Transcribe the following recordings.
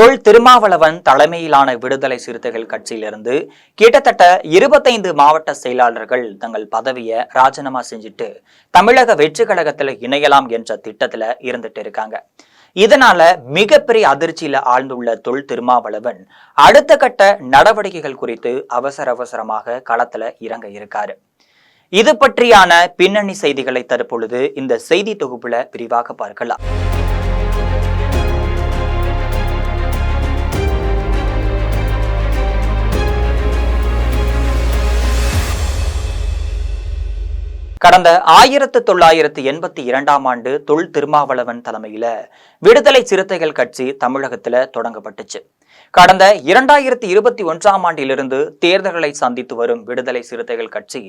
தொல் திருமாவளவன் தலைமையிலான விடுதலை சிறுத்தைகள் கட்சியிலிருந்து கிட்டத்தட்ட இருபத்தைந்து மாவட்ட செயலாளர்கள் தங்கள் பதவியை ராஜினாமா செஞ்சுட்டு தமிழக வெற்றி கழகத்தில் இணையலாம் என்ற திட்டத்தில் இருந்துட்டு இருக்காங்க. இதனால மிகப்பெரிய அதிர்ச்சியில ஆழ்ந்துள்ள தொல் திருமாவளவன் அடுத்த கட்ட நடவடிக்கைகள் குறித்து அவசர அவசரமாக களத்துல இறங்க இருக்காரு. இது பற்றியான பின்னணி செய்திகளை தற்பொழுது இந்த செய்தி தொகுப்புல விரிவாக பார்க்கலாம். கடந்த ஆயிரத்து தொள்ளாயிரத்து எண்பத்தி இரண்டாம் ஆண்டு தொல் திருமாவளவன் தலைமையில விடுதலை சிறுத்தைகள் கட்சி தமிழகத்துல தொடங்கப்பட்டுச்சு. கடந்த இரண்டாயிரத்தி இருபத்தி ஒன்றாம் ஆண்டிலிருந்து தேர்தல்களை சந்தித்து வரும் விடுதலை சிறுத்தைகள் கட்சி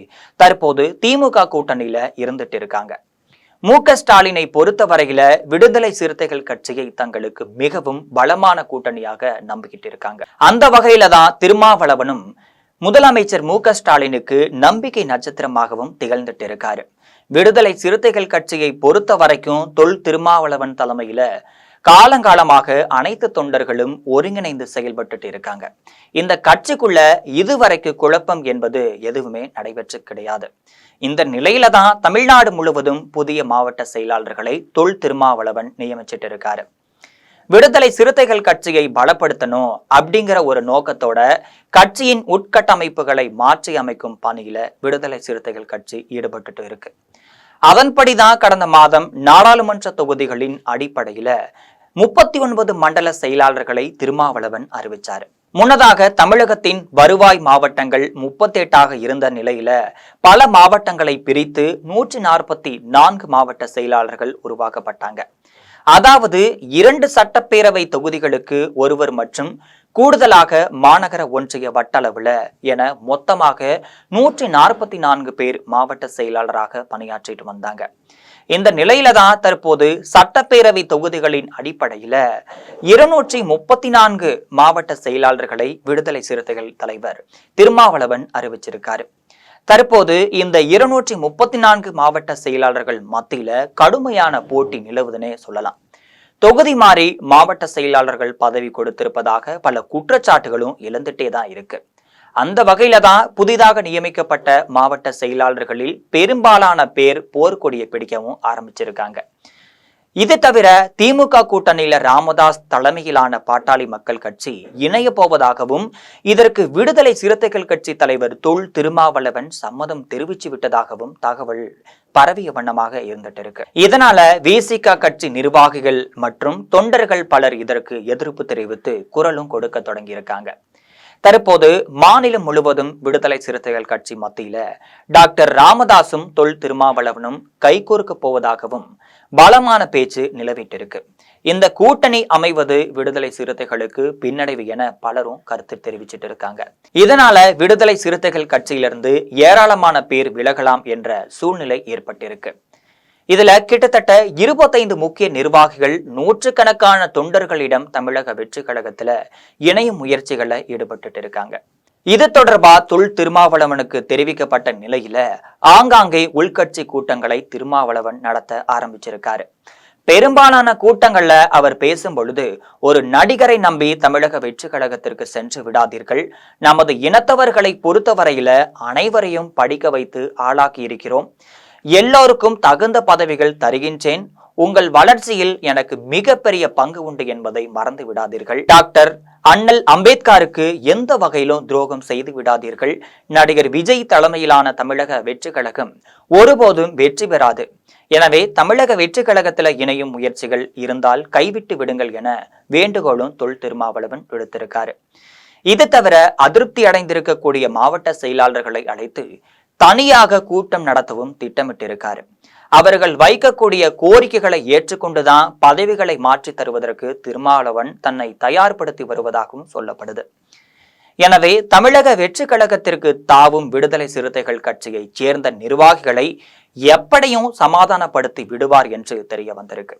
தற்போது திமுக கூட்டணியில இருந்துட்டு இருக்காங்க. மு க ஸ்டாலினை பொறுத்த வரையில விடுதலை சிறுத்தைகள் கட்சியை தங்களுக்கு மிகவும் பலமான கூட்டணியாக நம்பிக்கிட்டு இருக்காங்க. அந்த வகையில தான் திருமாவளவனும் முதலமைச்சர் மு க ஸ்டாலினுக்கு நம்பிக்கை நட்சத்திரமாகவும் திகழ்ந்துட்டு இருக்காரு விடுதலை சிறுத்தைகள் கட்சியை பொறுத்த வரைக்கும் தொல் திருமாவளவன் தலைமையில காலங்காலமாக அனைத்து தொண்டர்களும் ஒருங்கிணைந்து செயல்பட்டுட்டு இருக்காங்க. இந்த கட்சிக்குள்ள இதுவரைக்கு குழப்பம் என்பது எதுவுமே நடைபெற்று கிடையாது. இந்த நிலையில தான் தமிழ்நாடு முழுவதும் புதிய மாவட்ட செயலாளர்களை தொல் திருமாவளவன் நியமிச்சிட்டு இருக்காரு விடுதலை சிறுத்தைகள் கட்சியை பலப்படுத்தணும் அப்படிங்கிற ஒரு நோக்கத்தோட கட்சியின் உட்கட்டமைப்புகளை மாற்றி அமைக்கும் பணியில விடுதலை சிறுத்தைகள் கட்சி ஈடுபட்டுட்டு இருக்கு. அதன்படிதான் கடந்த மாதம் நாடாளுமன்ற தொகுதிகளின் அடிப்படையில முப்பத்தி ஒன்பது மண்டல செயலாளர்களை திருமாவளவன் அறிவிச்சாரு. முன்னதாக தமிழகத்தின் வருவாய் மாவட்டங்கள் முப்பத்தி எட்டாக இருந்த நிலையில பல மாவட்டங்களை பிரித்து நூற்றி நாற்பத்தி நான்கு மாவட்ட செயலாளர்கள் உருவாக்கப்பட்டாங்க. அதாவது இரண்டு சட்டப்பேரவை தொகுதிகளுக்கு ஒருவர் மற்றும் கூடுதலாக மாநகர ஒன்றிய வட்டளவுல என மொத்தமாக நூற்றி நாற்பத்தி நான்கு பேர் மாவட்ட செயலாளராக பணியாற்றிட்டு வந்தாங்க. இந்த நிலையில தான் தற்போது சட்டப்பேரவை தொகுதிகளின் அடிப்படையில இருநூற்றி முப்பத்தி நான்கு மாவட்ட செயலாளர்களை விடுதலை சிறுத்தைகள் தலைவர் திருமாவளவன் அறிவிச்சிருக்காரு. தற்போது இந்த இருநூற்றி முப்பத்தி நான்கு மாவட்ட செயலாளர்கள் மத்தியில கடுமையான போட்டி நிலவுதுன்னே சொல்லலாம். தொகுதி மாறி மாவட்ட செயலாளர்கள் பதவி கொடுத்திருப்பதாக பல குற்றச்சாட்டுகளும் இழந்துட்டே தான் இருக்கு. அந்த வகையில தான் புதிதாக நியமிக்கப்பட்ட மாவட்ட செயலாளர்களில் பெரும்பாலான பேர் போர்க்கொடியை பிடிக்கவும் ஆரம்பிச்சிருக்காங்க. இது தவிர திமுக கூட்டணியில ராமதாஸ் தலைமையிலான பாட்டாளி மக்கள் கட்சி இணைய போவதாகவும் இதற்கு விடுதலை சிறுத்தைகள் கட்சி தலைவர் தொல் திருமாவளவன் சம்மதம் தெரிவித்து விட்டதாகவும் தகவல் பரவிய வண்ணமாக இருந்துட்டு இருக்கு இதனால விசிக கட்சி நிர்வாகிகள் மற்றும் தொண்டர்கள் பலர் இதற்கு எதிர்ப்பு தெரிவித்து குரலும் கொடுக்க தொடங்கியிருக்காங்க. தற்போது மாநிலம் முழுவதும் விடுதலை சிறுத்தைகள் கட்சி மத்தியில டாக்டர் ராமதாசும் தொல் திருமாவளவனும் கைகோர்க்க போவதாகவும் பலமான பேச்சு நிலவிட்டிருக்கு. இந்த கூட்டணி அமைவது விடுதலை சிறுத்தைகளுக்கு பின்னடைவு என பலரும் கருத்து தெரிவிச்சிட்டு இருக்காங்க. இதனால விடுதலை சிறுத்தைகள் கட்சியிலிருந்து ஏராளமான பேர் விலகலாம் என்ற சூழ்நிலை ஏற்பட்டிருக்கு. இதுல கிட்டத்தட்ட இருபத்தைந்து முக்கிய நிர்வாகிகள் நூற்றுக்கணக்கான தொண்டர்களிடம் தமிழக வெற்றி கழகத்துல இணையும் முயற்சிகளை ஈடுபட்டு இருக்காங்க. இது தொடர்பா தொல் திருமாவளவனுக்கு தெரிவிக்கப்பட்ட நிலையில ஆங்காங்கே உள்கட்சி கூட்டங்களை திருமாவளவன் நடத்த ஆரம்பிச்சிருக்காரு. பெரும்பாலான கூட்டங்கள்ல அவர் பேசும் பொழுது ஒரு நடிகரை நம்பி தமிழக வெற்றி கழகத்திற்கு சென்று விடாதீர்கள். நமது இனத்தவர்களை பொறுத்தவரையில அனைவரையும் படிக்க வைத்து ஆளாக்கி இருக்கிறோம். எல்லோருக்கும் தகுந்த பதவிகள் தருகின்றேன். உங்கள் வளர்ச்சியில் எனக்கு மிகப்பெரிய பங்கு உண்டு என்பதை மறந்து விடாதீர்கள். டாக்டர் அண்ணல் அம்பேத்கருக்கு எந்த வகையிலும் துரோகம் செய்து விடாதீர்கள். நடிகர் விஜய் தலைமையிலான தமிழக வெற்றி கழகம் ஒருபோதும் வெற்றி பெறாது. எனவே தமிழக வெற்றி கழகத்துல இணையும் முயற்சிகள் இருந்தால் கைவிட்டு விடுங்கள் என வேண்டுகோளும் தொல் திருமாவளவன் விடுத்திருக்காரு. இது தவிர அதிருப்தி அடைந்திருக்கக்கூடிய மாவட்ட செயலாளர்களை அழைத்து தனியாக கூட்டம் நடத்தவும் திட்டமிட்டிருக்காரு. அவர்கள் வைக்கக்கூடிய கோரிக்கைகளை ஏற்றுக்கொண்டுதான் பதவிகளை மாற்றி தருவதற்கு திருமாவளவன் தன்னை தயார்படுத்தி வருவதாகவும் சொல்லப்படுது. எனவே தமிழக வெற்றி கழகத்திற்கு தாவும் விடுதலை சிறுத்தைகள் கட்சியைச் சேர்ந்த நிர்வாகிகளை எப்படியும் சமாதானப்படுத்தி விடுவார் என்று தெரிய வந்திருக்கு.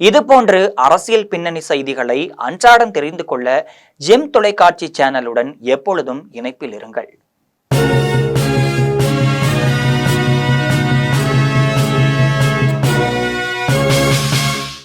இதுபோன்று அரசியல் பின்னணி செய்திகளை அன்றாடம் தெரிந்து கொள்ள ஜெம் தொலைக்காட்சி சேனலுடன் எப்பொழுதும் இணைப்பில் இருங்கள்.